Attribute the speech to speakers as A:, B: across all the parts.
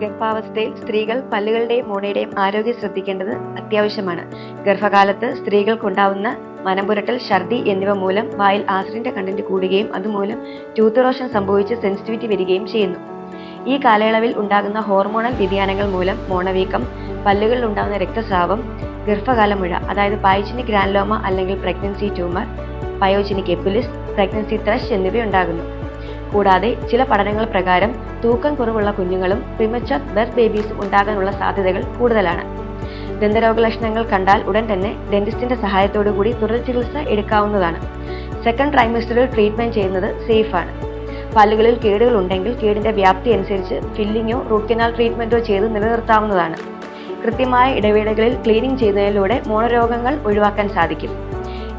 A: ഗർഭാവസ്ഥയിൽ സ്ത്രീകൾ പല്ലുകളുടെയും മോണയുടെയും ആരോഗ്യം ശ്രദ്ധിക്കേണ്ടത് അത്യാവശ്യമാണ്. ഗർഭകാലത്ത് സ്ത്രീകൾക്കുണ്ടാവുന്ന മനംപുരട്ടൽ ഛർദി എന്നിവ മൂലം വായിൽ ആസിഡിന്റെ കണ്ടന്റ് കൂടുകയും അതുമൂലം ടൂത്ത് റോഷൻ സംഭവിച്ച് സെൻസിറ്റിവിറ്റി വരികയും ചെയ്യുന്നു. ഈ കാലയളവിൽ ഉണ്ടാകുന്ന ഹോർമോണൽ വ്യതിയാനങ്ങൾ മൂലം മോണവീക്കം പല്ലുകളിൽ ഉണ്ടാകുന്ന രക്തസ്രാവം ഗർഭകാല മുഴ അതായത് പൈച്ചിനിക് ഗ്രാൻലോമ അല്ലെങ്കിൽ pregnancy tumour pyogenic epulis pregnancy thrush എന്നിവയുണ്ടാകുന്നു. കൂടാതെ ചില പഠനങ്ങൾ പ്രകാരം തൂക്കം കുറവുള്ള കുഞ്ഞുങ്ങളും പ്രിമച്ചർ ബെർത്ത് ബേബീസ് ഉണ്ടാകാനുള്ള സാധ്യതകൾ കൂടുതലാണ്. ദന്തരോഗലക്ഷണങ്ങൾ കണ്ടാൽ ഉടൻ തന്നെ ഡെന്റിസ്റ്റിന്റെ സഹായത്തോടു കൂടി തുടർ ചികിത്സ എടുക്കാവുന്നതാണ്. സെക്കൻഡ് ട്രൈമസ്റ്ററിൽ ട്രീറ്റ്മെന്റ് ചെയ്യുന്നത് സേഫാണ് പല്ലുകളിൽ കേടുകൾ ഉണ്ടെങ്കിൽ കേടിന്റെ വ്യാപ്തി അനുസരിച്ച് ഫില്ലിങ്ങോ റൂട്ട് കനാൽ ട്രീറ്റ്മെന്റോ ചെയ്ത് നിലനിർത്താവുന്നതാണ്. കൃത്യമായ ഇടവേളകളിൽ ക്ലീനിങ് ചെയ്യുന്നതിലൂടെ മോണരോഗങ്ങൾ ഒഴിവാക്കാൻ സാധിക്കും.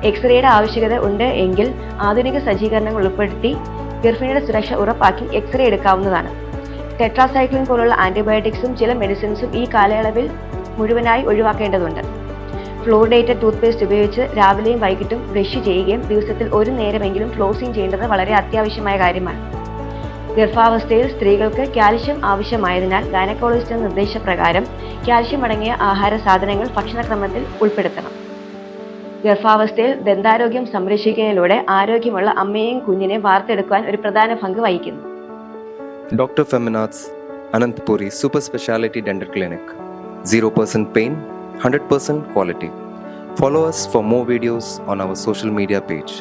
A: എക്സ്റേയുടെ ആവശ്യകത ഉണ്ട് എങ്കിൽ ആധുനിക സജ്ജീകരണങ്ങൾ ഉൾപ്പെടുത്തി ഗർഭിണിയുടെ സുരക്ഷ ഉറപ്പാക്കി എക്സ്റേ എടുക്കാവുന്നതാണ്. ടെട്രാസൈക്ലിൻ പോലുള്ള ആന്റിബയോട്ടിക്സും ചില മെഡിസിൻസും ഈ കാലയളവിൽ മുഴുവനായി ഒഴിവാക്കേണ്ടതുണ്ട്. ഫ്ലോറിഡേറ്റഡ് ടൂത്ത് പേസ്റ്റ് ഉപയോഗിച്ച് രാവിലെയും വൈകിട്ടും ബ്രഷ് ചെയ്യുകയും ദിവസത്തിൽ ഒരു നേരമെങ്കിലും ഫ്ലോസിങ് ചെയ്യേണ്ടത് വളരെ അത്യാവശ്യമായ കാര്യമാണ്. ഗർഭാവസ്ഥയിൽ സ്ത്രീകൾക്ക് കാൽഷ്യം ആവശ്യമായതിനാൽ ഗൈനക്കോളജിസ്റ്റിന്റെ നിർദ്ദേശപ്രകാരം കാൽഷ്യം അടങ്ങിയ ആഹാര സാധനങ്ങൾ ഭക്ഷണക്രമത്തിൽ ഉൾപ്പെടുത്തണം. ഗർഭാവസ്ഥയിൽ ദന്താരോഗ്യം സംരക്ഷിക്കുന്നതിലൂടെ ആരോഗ്യമുള്ള അമ്മയും കുഞ്ഞിനെ വാർത്തെടുക്കുവാൻ ഒരു പ്രധാന പങ്ക് വഹിക്കുന്നു.
B: Doctor Feminas Ananthapuri super speciality dental clinic. Zero percent pain hundred percent quality follow us for more videos on our social media page